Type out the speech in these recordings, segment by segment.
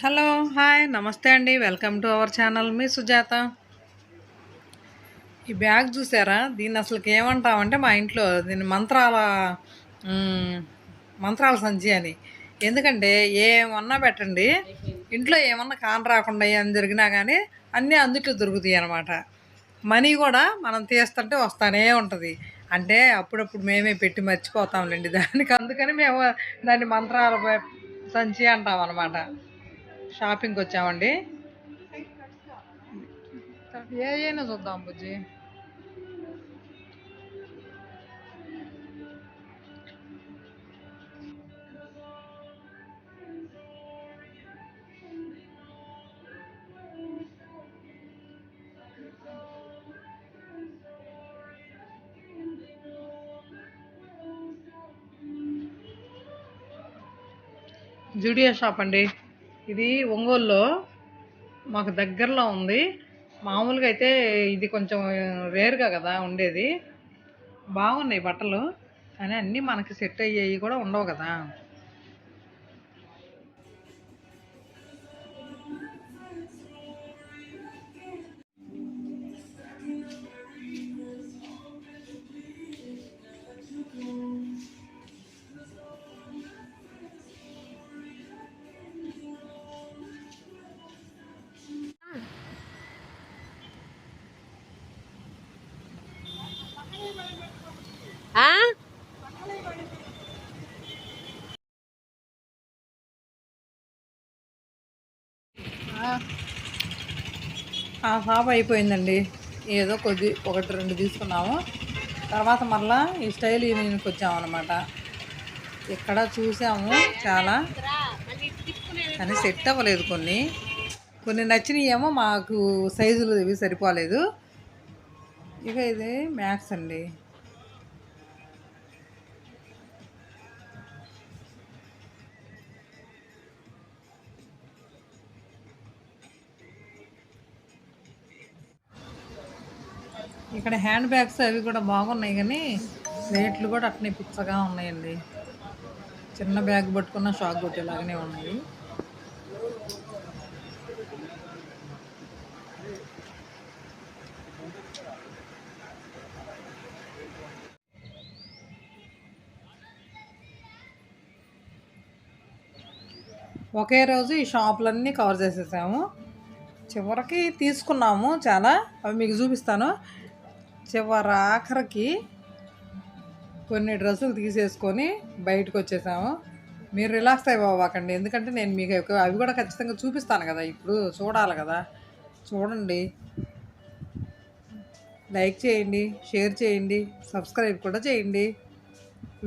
Hello hi నమస్తే అండి. Welcome to our channel. మీ సుజాత? ఈ బ్యాగ్ చూసారా? దీన్ని అసలుకి ఏమంటామంటే మా ఇంట్లో దీన్ని మంత్రాల మంత్రాల సంచి అని. ఎందుకంటే ఏమన్నా పెట్టండి ఇంట్లో ఏమన్నా కాన్ రాకుండా ఏం జరిగినా కానీ అన్నీ అందుట్లో దొరుకుతాయి అన్నమాట. మనీ కూడా మనం తీస్తుంటే వస్తానే ఉంటుంది. అంటే అప్పుడప్పుడు మేమే పెట్టి మర్చిపోతాంలేండి దానికి. అందుకని మేము దాన్ని మంత్రాల సంచి అంటాం అనమాట షాపింగ్కి వచ్చామండి. ఏ అయినా చూద్దాం బుజ్జి. జూడియో షాప్ అండి. ఇది ఒంగోలులో మాకు దగ్గరలో ఉంది. మామూలుగా అయితే ఇది కొంచెం రేర్గా కదా ఉండేది. బాగున్నాయి బట్టలు. కానీ అన్నీ మనకి సెట్ అయ్యేవి కూడా ఉండవు కదా. ఆ? షాప్ అయిపోయిందండి. ఏదో కొద్ది ఒకటి రెండు తీసుకున్నాము. తర్వాత మళ్ళా ఈ స్టైల్ యూనియన్కి వచ్చామన్నమాట. ఇక్కడ చూసాము చాలా కానీ సెట్ అవ్వలేదు కొన్ని. కొన్ని నచ్చినాయేమో మాకు సైజులు ఇవి సరిపోలేదు. ఇక ఇది మ్యాక్స్ అండి. ఇక్కడ హ్యాండ్ బ్యాగ్స్ అవి కూడా బాగున్నాయి కానీ రేట్లు కూడా అట్నే పిచ్చగా ఉన్నాయండి. చిన్న బ్యాగ్ పట్టుకున్న షాక్ కొట్టేలాగానే ఉన్నాయి. ఒకే రోజు ఈ షాపులన్నీ కవర్ చేసేసాము. చివరికి తీసుకున్నాము చాలా. అవి మీకు చూపిస్తాను. చివరి ఆఖరికి కొన్ని డ్రెస్సులు తీసేసుకొని బయటకు వచ్చేసాము మీరు రిలాక్స్ అయిపోవాకండి ఎందుకంటే నేను మీకు అవి కూడా ఖచ్చితంగా చూపిస్తాను కదా. ఇప్పుడు చూడాలి కదా. చూడండి. లైక్ చేయండి షేర్ చేయండి సబ్స్క్రైబ్ కూడా చేయండి.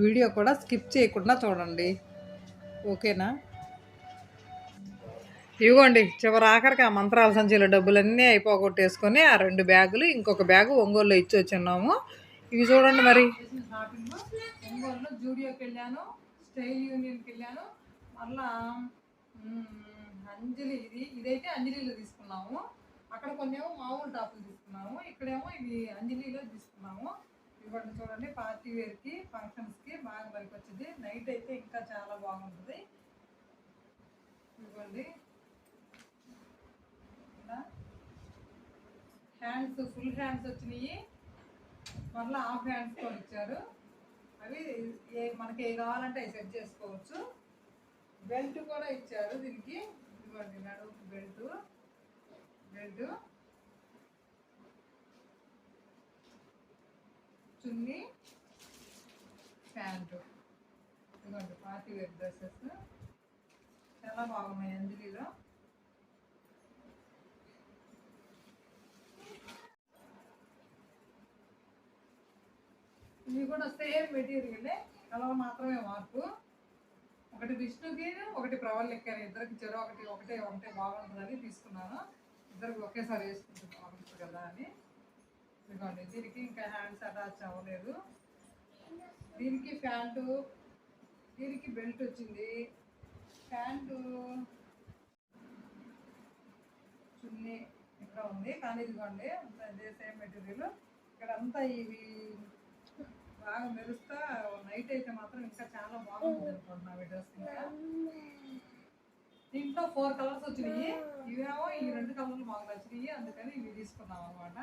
వీడియో కూడా స్కిప్ చేయకుండా చూడండి. ఓకేనా? ఇవ్వండి చివరి ఆఖరికి ఆ మంత్రాల సంచిలో డబ్బులన్నీ అయిపోగొట్టేసుకొని ఆ రెండు బ్యాగులు ఇంకొక బ్యాగు ఒంగోలులో ఇచ్చి వచ్చిన్నాము. ఇవి చూడండి మరి. ఒంగోలులో జూడియోకి వెళ్ళాను స్టైల్ యూనియన్కి వెళ్ళాను మళ్ళా అంజలి ఇది ఇదైతే అంజలిలో తీసుకున్నాము అక్కడ కొన్నేమో మామూలు టాపులు తీసుకున్నాము ఇక్కడేమో ఇవి అంజలిలో తీసుకున్నాము ఇవ్వండి చూడండి పార్టీ వేర్కి ఫంక్షన్స్కి బాగా పనికి వచ్చింది నైట్ అయితే ఇంకా చాలా బాగుంటుంది ఇవ్వండి హ్యాండ్స్ ఫుల్ హ్యాండ్స్ వచ్చినాయి. మళ్ళీ హాఫ్ హ్యాండ్స్ కూడా ఇచ్చారు. అవి ఏ మనకి ఏ కావాలంటే అవి సెట్ చేసుకోవచ్చు. బెల్ట్ కూడా ఇచ్చారు దీనికి. ఇదిగోండి నడుపు బెల్ట్ బెల్ట్ చున్నీ. ప్యాంటు ఇదిగోండి పార్టీ వేర్ డ్రెస్సెస్ చాలా బాగున్నాయి అంజలిలో. ఇవి కూడా సేమ్ మెటీరియలే కలర్ మాత్రమే మార్పు. ఒకటి విష్ణుకి ఒకటి ప్రవల్ ఇద్దరికి చెరు ఒకటి ఒకటే ఉంటే బాగుంటుందని తీసుకున్నాను. ఇద్దరికి ఒకేసారి వేసుకుంటున్నాను బాగుంటుంది కదా అని. ఇదిగోండి దీనికి ఇంకా హ్యాండ్స్ అటాచ్ అవ్వలేదు. దీనికి ప్యాంటు దీనికి బెల్ట్ వచ్చింది. ప్యాంటు చున్నీ ఇక్కడ ఉంది. కానీ ఇదిగోండి అంతా ఇదే సేమ్ మెటీరియల్. ఇక్కడ అంతా ఇవి బాగా మెరుస్తా నైట్ అయితే మాత్రం ఇంకా చాలా బాగుంటుంది అనుకుంటున్నా డ్రెస్ ఇంకా. దీంట్లో ఫోర్ కలర్స్ వచ్చినాయి. ఇవేమో ఈ రెండు కలర్లు మాకు నచ్చినాయి అందుకని ఇవి తీసుకున్నాం అనమాట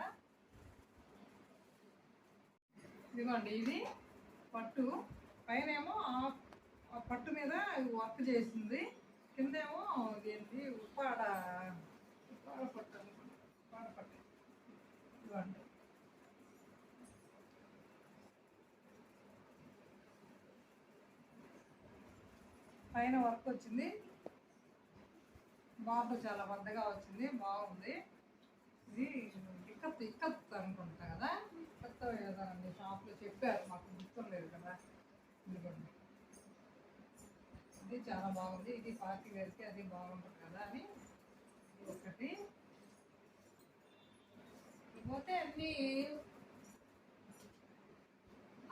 ఇదిగోండి ఇది పట్టు. పైన ఏమో ఆ- పట్టు మీద వర్క్ చేసింది. కిందేమో ఇదేంటి ఉప్పాడ ఉప్పాడ పట్టు అనుకోండి ఉప్పాడ పట్టు. ఇదిగోండి. పైన వర్క్ వచ్చింది. బార్డర్ చాలా పెద్దగా వచ్చింది. బాగుంది. ఇది ఇక్కత్ ఇక్కత్ అనుకుంటా కదా. ఇక్కత్ ఏదండి షాప్లో చెప్పారు. మాకు గుర్తులేదు కదా. ఇదిగోండి. ఇది చాలా బాగుంది. ఇది పార్టీ వేర్కి అది బాగుంటుంది కదా అని ఒకటి. పోతే అన్ని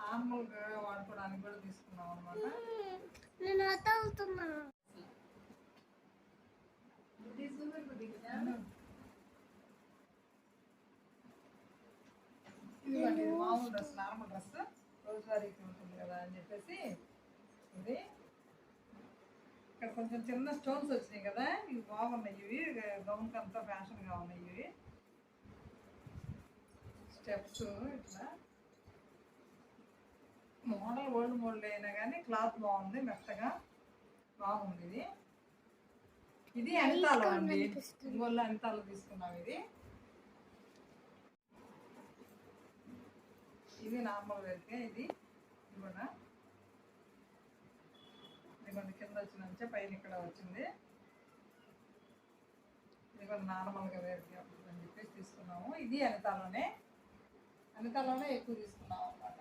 నార్మల్గా వాడుకోవడానికి కూడా తీసుకున్నాం అనమాట నేను వదులుతున్నా ఇదిగోండి ఇది మామూలు డ్రెస్ నార్మల్ డ్రెస్ రోజువారీకి ఉంటుంది కదా అని చెప్పేసి ఇది. ఇక్కడ కొంచెం చిన్న స్టోన్స్ వచ్చినాయి కదా ఇవి బాగున్నాయి ఇవి. గౌన్కి అంతా ఫ్యాషన్గా ఉన్నాయి ఇవి. స్టెప్స్ ఇట్లా. మోడల్ ఓల్డ్ మోడల్ అయినా కానీ క్లాత్ బాగుంది మెత్తగా బాగుంది ఇది ఇది అనితాలో అండి? ఇంకోళ్ళు అనితాలో తీసుకున్నాం ఇది? ఇది నార్మల్ వేర్కే ఇది ఇది కూడా ఇది కొంచెం కింద వచ్చిన పైన ఇక్కడ వచ్చింది. ఇది కూడా నార్మల్గా వేర్కే అని చెప్పేసి తీసుకున్నాము. ఇది అనితాలోనే అనితాలోనే ఎక్కువ తీసుకున్నాం అన్నమాట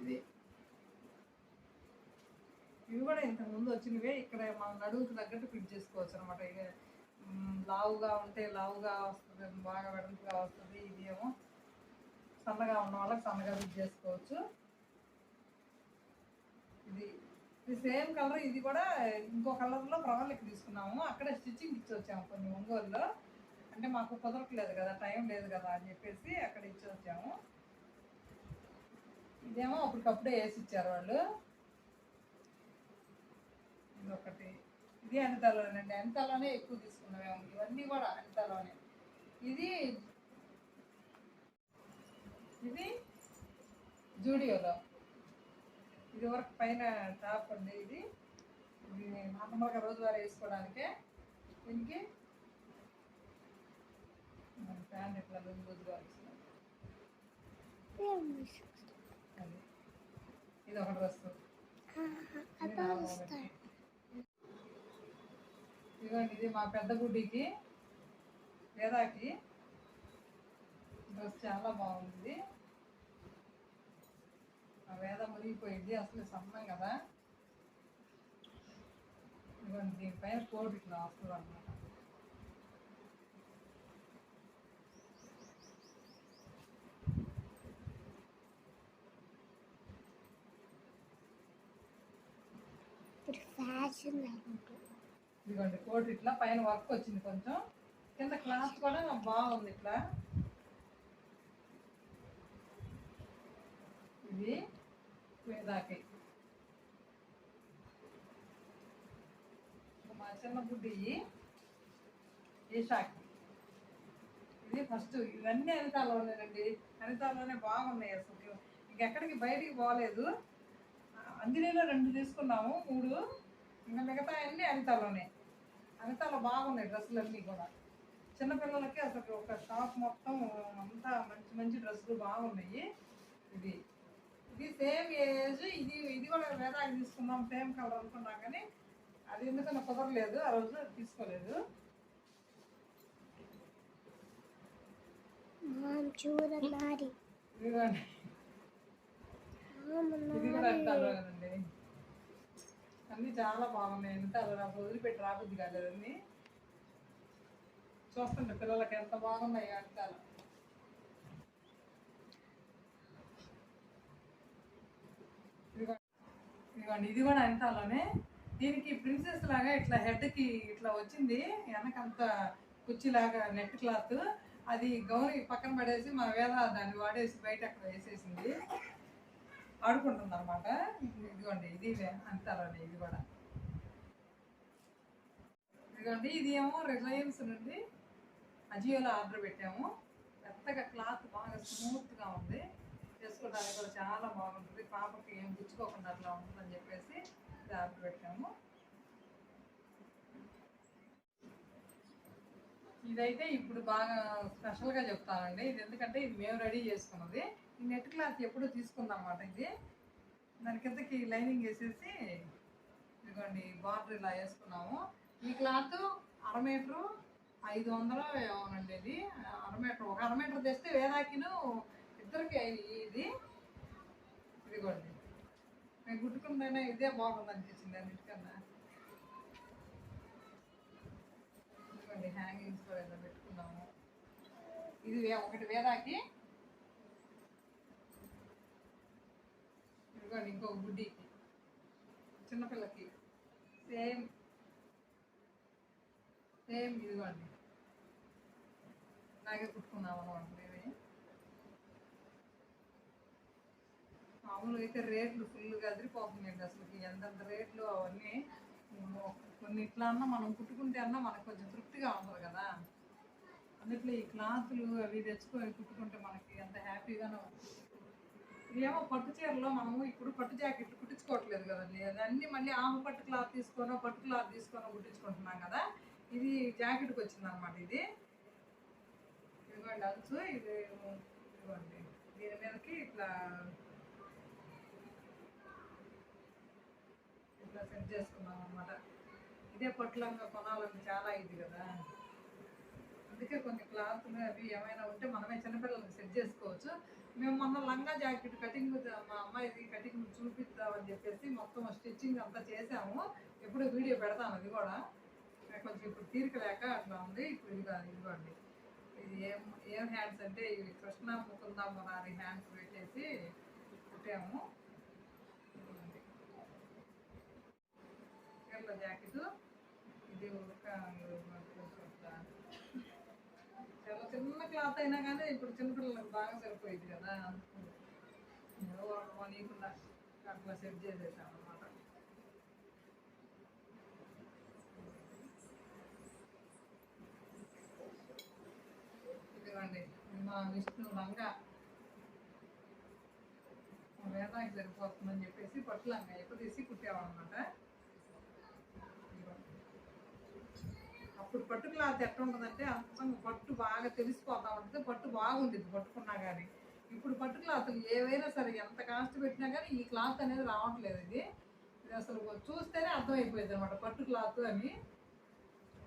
ఇది ఇవి కూడా ఇంతకు ముందు వచ్చినవే. ఇక్కడ మన నడువుకు తగ్గట్టు ఫిట్ చేసుకోవచ్చు అనమాట ఇక లావుగా ఉంటే లావుగా వస్తుంది బాగా వెడల్పుగా వస్తుంది ఇది ఏమో సన్నగా ఉన్న వాళ్ళకి సన్నగా ఫిట్ చేసుకోవచ్చు. ఇది ఇది సేమ్ కలర్ ఇది కూడా ఇంకో కలర్లో ప్రవల్లికి తీసుకున్నాము. అక్కడే స్టిచ్చింగ్ ఇచ్చి వచ్చాము కొన్ని ఒంగోలులో. అంటే మాకు కుదరట్లేదు కదా టైం లేదు కదా అని చెప్పేసి అక్కడ ఇచ్చి వచ్చాము ఇదేమో అప్పటికప్పుడే వేసి ఇచ్చారు వాళ్ళు. ఇది ఒకటి ఇది అనితలోనండి అనితలోనే ఎక్కువ తీసుకున్నాము ఇవన్నీ కూడా అనితలోనే ఇది ఇది జూడియోలో. ఇది వరకు పైన టాప్ అండి ఇది. ఇది నార్మల్గా రోజువారీ వేసుకోవడానికే. దీనికి ప్యాంట్ వచ్చింది అది. ఇది ఒక డ్రెస్ ఇదిగోండి ఇది మా పెద్ద గుడ్డికి వేదాకి డ్రెస్ చాలా బాగుంది. ఆ వేద మునిగిపోయింది అసలు సన్నం కదా. ఇదిగోండి దీనిపైన కోట్ ఇట్లా వస్తుంది అనమాట ఇప్పుడు ఫ్యాషన్ అనుకుంటున్నా ఇదిగోండి కోట్ ఇట్లా పైన వర్క్ వచ్చింది కొంచెం. కింద క్లాత్ కూడా బాగుంది ఇట్లా. ఇది వేదాకి మా చిన్న బుడ్డి ఈషాకి ఇది ఫస్ట్ ఇవన్నీ అనితాలోనేనండి అనితాలోనే బాగున్నాయి అసలు. ఇంకెక్కడికి బయటికి పోలేదు. అంజనీలో రెండు తీసుకున్నాము మూడు. ఇంకా మిగతా అన్నీ అనితాలోనే అనితాలో బాగున్నాయి డ్రెస్సులు అన్నీ కూడా. చిన్నపిల్లలకి అసలు ఒక షాప్ మొత్తం అంతా మంచి మంచి డ్రెస్సులు బాగున్నాయి. ఇది ఇది సేమ్ ఏజ్ ఇది ఇది కూడా వేదాకి తీసుకున్నాం సేమ్ కలర్ అనుకున్నాం కానీ అది ఎందుకన్నా కుదరలేదు ఆ రోజు తీసుకోలేదు. ఇది కూడా అంటారండి అన్నీ చాలా బాగున్నాయి. ఎంత నాకు వదిలిపెట్టి రాబుద్ది కాదు అవన్నీ చూస్తుంటే పిల్లలకి ఎంత బాగున్నాయి అంటారు. ఇదిగో- ఇదిగోండి ఇది కూడా అంటాలోనే. దీనికి ప్రిన్సెస్ లాగా ఇట్లా హెడ్కి ఇట్లా వచ్చింది. వెనకంత కుర్చీలాగా నెట్ క్లాత్ అది గౌరీ పక్కన పడేసి మా వేద దాన్ని వాడేసి బయట అక్కడ వేసేసింది. ఆడుకుంటుంది అనమాట ఇదిగోండి ఇది అంటారండి ఇది కూడా. ఇదిగోండి ఇది ఏమో రిలయన్స్ నుండి అజియోలో ఆర్డర్ పెట్టాము. మెత్తగా క్లాత్ బాగా స్మూత్గా ఉంది. వేసుకోవడానికి కూడా చాలా బాగుంటుంది. పాపకి ఏం గుచ్చుకోకుండా అట్లా ఉంటుందని చెప్పేసి ఇది ఆర్డర్ పెట్టాము. ఇదైతే ఇప్పుడు బాగా స్పెషల్గా చెప్తానండి. ఇది ఎందుకంటే ఇది మేము రెడీ చేసుకున్నది. ఈ నెట్ క్లాత్ ఎప్పుడు తీసుకుందాం అన్నమాట ఇది. దాని కిందకి లైనింగ్ వేసేసి ఇదిగోండి బార్డర్ ఇలా వేసుకున్నాము. ఈ క్లాత్ అర మీటరు ఐదు వందలు ఏమోనండి ఇది. అర మీటర్ ఒక అర మీటర్ తెస్తే వేదాకిను ఇద్దరికి ఇది. ఇదిగోండి. నేను గుట్టుకుందైనా ఇదే బాగుంది అనిపించింది అన్నిటికన్నా. ఇదిగోండి హ్యాంగింగ్స్ కూడా ఇలా పెట్టుకున్నాము. ఇది ఒకటి వేదాకి ఇదిగోండి ఇంకో గుడ్డికి చిన్నపిల్లకి సేమ్ సేమ్ ఇదిగోండి. నాగే కుట్టుకున్నాం అనమాట మేమే మామూలుగా అయితే రేట్లు ఫుల్గా అదిరిపోతున్నాయండి అసలు ఎంతెంత రేట్లు అవన్నీ కొన్ని ఇట్లా అన్నా మనం కుట్టుకుంటే అన్నా మనకు కొంచెం తృప్తిగా ఉంటుంది కదా. అందుట్లో ఈ క్లాతులు అవి తెచ్చుకొని కుట్టుకుంటే మనకి ఎంత హ్యాపీగానే ఉంటుంది ఇదేమో పట్టు చీరలో మనము ఇప్పుడు పట్టు జాకెట్లు కుట్టించుకోవట్లేదు కదండి. అన్నీ మళ్ళీ ఆమె పట్టు క్లాత్ తీసుకోనో పట్టు క్లాత్ తీసుకోనో కుట్టించుకుంటున్నాం కదా. ఇది జాకెట్కి వచ్చిందనమాట ఇది. ఇదిగోండి అంచు ఇది ఇదిగోండి. దీని మీదకి ఇట్లా ఇట్లా సెట్ చేసుకున్నాం అనమాట ఇదే పట్టులంగా కొనాలని చాలా ఇది కదా. అందుకే కొన్ని క్లాత్లు అవి ఏమైనా ఉంటే మనమే చిన్నపిల్లలకి సెట్ చేసుకోవచ్చు. మేము మొన్న లంగా జాకెట్ కటింగ్ మా అమ్మాయిది కటింగ్ చూపిద్దామని చెప్పేసి మొత్తం స్టిచ్చింగ్ అంతా చేసాము. ఎప్పుడు వీడియో పెడతాను అది కూడా. కొంచెం ఇప్పుడు తీరిక లేక అట్లా ఉంది. ఇప్పుడు ఇది కాదు ఇదిగోండి. ఇది ఏం ఏం హ్యాండ్స్ అంటే ఇవి కృష్ణ ముకుందా మురారి హ్యాండ్స్ పెట్టేసి కుట్టాము. చీరల జాకెట్. ఇది ఒక చాలా చిన్న క్లాత్ అయినా కానీ ఇప్పుడు చిన్నపిల్లలకు బాగా సరిపోయింది కదా. ఏదో ఒక నీకుండా అట్లా సెట్ చేసేసాం అనమాట ఇదిగోండి మా విష్ణు లంగా. మా వేదానికి సరిపోతుందని చెప్పేసి పట్టు లంగా ఎక్కువ తీసి కుట్టామన్నమాట ఇదిగోండి. అప్పుడు పట్టు క్లాత్ ఎట్లా ఉంటుందంటే అంత పట్టు బాగా తెలిసిపోతా ఉంటుంది. పట్టు బాగుంటుంది పట్టుకున్నా కానీ ఇప్పుడు పట్టు క్లాత్ ఏవైనా సరే ఎంత కాస్ట్ పెట్టినా కానీ ఈ క్లాత్ అనేది రావట్లేదు ఇది. ఇది అసలు చూస్తేనే అర్థమైపోయింది అనమాట పట్టు క్లాత్ అని.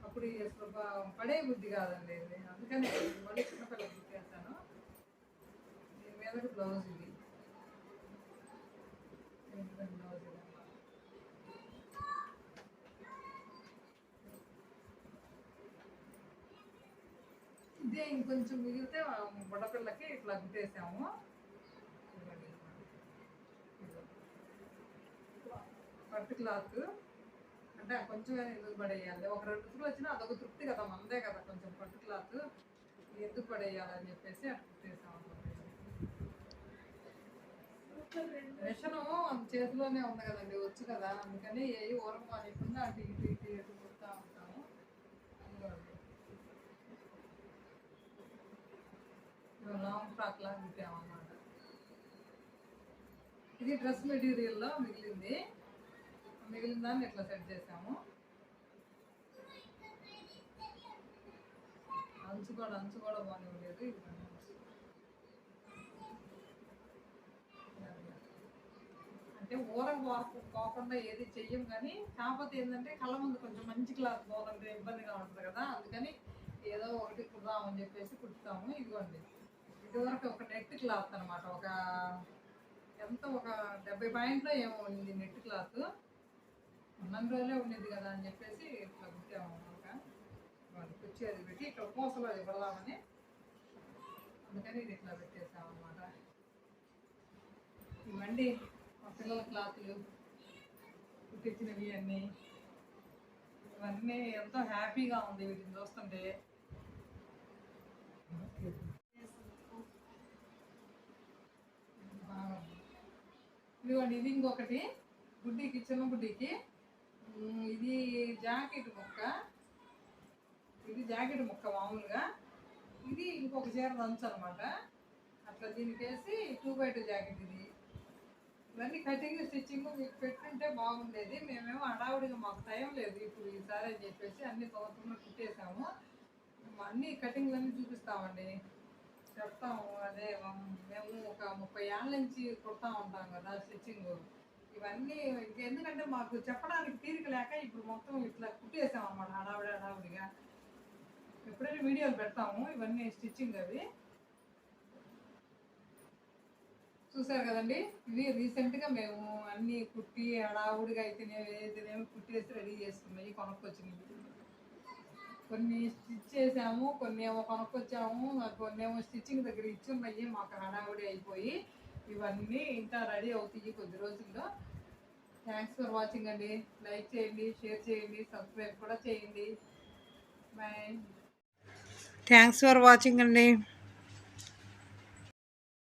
అప్పుడు అసలు పడే బుద్ధి కాదండి ఇది. అందుకని మళ్ళీ చిన్నపిల్లకి ఇచ్చేసాను దీని మీదకి బ్లౌజ్ ఇది దీని మీద బ్లౌజ్ ఇది అన్నమాట. ఇదే ఇంకొంచెం మిగిలితే బుడపిల్లకి బుడ్డపిల్లకి ఇట్లా గుట్టేసాము పట్టు క్లాత్. అంటే కొంచెం ఎందుకు పడేయాలి? ఒక రెండు తులు వచ్చినా అదొక తృప్తి కదా మందే కదా కొంచెం పట్టు క్లాత్. ఎందుకు పడేయాలని చెప్పేసి అట్లా కుట్టేసాము మిషను చేతిలోనే ఉంది కదండి వచ్చు కదా. అందుకని ఏ ఊరం అనేకుండా అటు ఇటు ఇటు ఇటు కుడతా ఉంటాము ఇదిగోండి. లాంగ్ ఫ్రాక్ లాగా కుట్టామన్నమాట ఇది డ్రెస్ మెటీరియల్లో మిగిలింది. మిగిలిన దాన్ని ఇట్లా సెట్ చేసాము? అంచు కూడా అంచు కూడా బాగానే ఉండేది. అంటే ఊరం వరకు పోకుండా ఏది చెయ్యం కానీ కాకపోతే ఏంటంటే కళ్ళ ముందు కొంచెం మంచి క్లాత్ పోదంటే ఇబ్బందిగా ఉంటుంది కదా. అందుకని ఏదో ఒకటి కుడదామని చెప్పేసి కుట్టుతాము. ఇదిగోండి. ఇదివరకు ఒక నెట్ క్లాత్ అనమాట ఒక ఎంత ఒక డెబ్బై పాయింట్లో ఏమో ఉంది నెట్ క్లాత్. ఉన్నంత రోజులే ఉండేది కదా అని చెప్పేసి ఇట్లా కుట్టాము ఒక వాళ్ళు కుర్చీ అది పెట్టి ఇక్కడ పూసలు అది పెడదామని అందుకని ఇది ఇట్లా పెట్టేసామన్నమాట అనమాట ఇవ్వండి మా పిల్లల క్లాతులు కుట్టించినవి అన్నీ ఇవన్నీ ఎంతో హ్యాపీగా ఉంది వీటిని చూస్తుంటే బాగుంది. ఇదిగోండి ఇది ఇంకొకటి. బుడ్డికి చిన్న గుడ్డికి ఇది జాకెట్ ముక్క. ఇది జాకెట్ ముక్క మామూలుగా. ఇది ఇంకొక చీర దంచు అనమాట అట్లా దీనికి వేసి టూ బై టూ జాకెట్ ఇది. ఇవన్నీ కటింగ్ స్టిచ్చింగ్ మీకు పెట్టుంటే బాగుండేది. మేమేమో హడావుడిగా మాకు టైం లేదు. ఇప్పుడు ఈసారి అని చెప్పేసి అన్ని తోటలో కుట్టేసాము అన్ని కటింగ్లన్నీ చూపిస్తామండి. చెప్తాము అదే మేము ఒక ముప్పై ఏళ్ళ నుంచి కుడతా ఉంటాం కదా స్టిచ్చింగ్. ఇవన్నీ ఎందుకంటే మాకు చెప్పడానికి తీరిక లేక ఇప్పుడు మొత్తం ఇట్లా కుట్టేసాం అన్నమాట హడావిడి హడావిడిగా. ఎప్పుడైనా వీడియోలు పెడతాము ఇవన్నీ స్టిచ్చింగ్ అవి. చూసారు కదండి? ఇవి రీసెంట్గా మేము అన్నీ కుట్టి హడావుడిగా అయితేనేమి ఏదైతేనేమి కుట్టేసి రెడీ చేసుకున్నాయి కొనుక్కొచ్చినవి. కొన్ని స్టిచ్ చేసాము కొన్ని ఏమో కొనుక్కొచ్చాము కొన్ని ఏమో స్టిచ్చింగ్ దగ్గర ఇచ్చి ఉన్నాయి మాకు హడావుడి అయిపోయి ఇవన్నీ ఇంకా రెడీ అవుతాయి కొద్ది రోజుల్లో. థ్యాంక్స్ ఫర్ వాచింగ్ అండి. లైక్ చేయండి షేర్ చేయండి సబ్స్క్రైబ్ కూడా చేయండి. బాయ్ థ్యాంక్స్ ఫర్ వాచింగ్ అండి.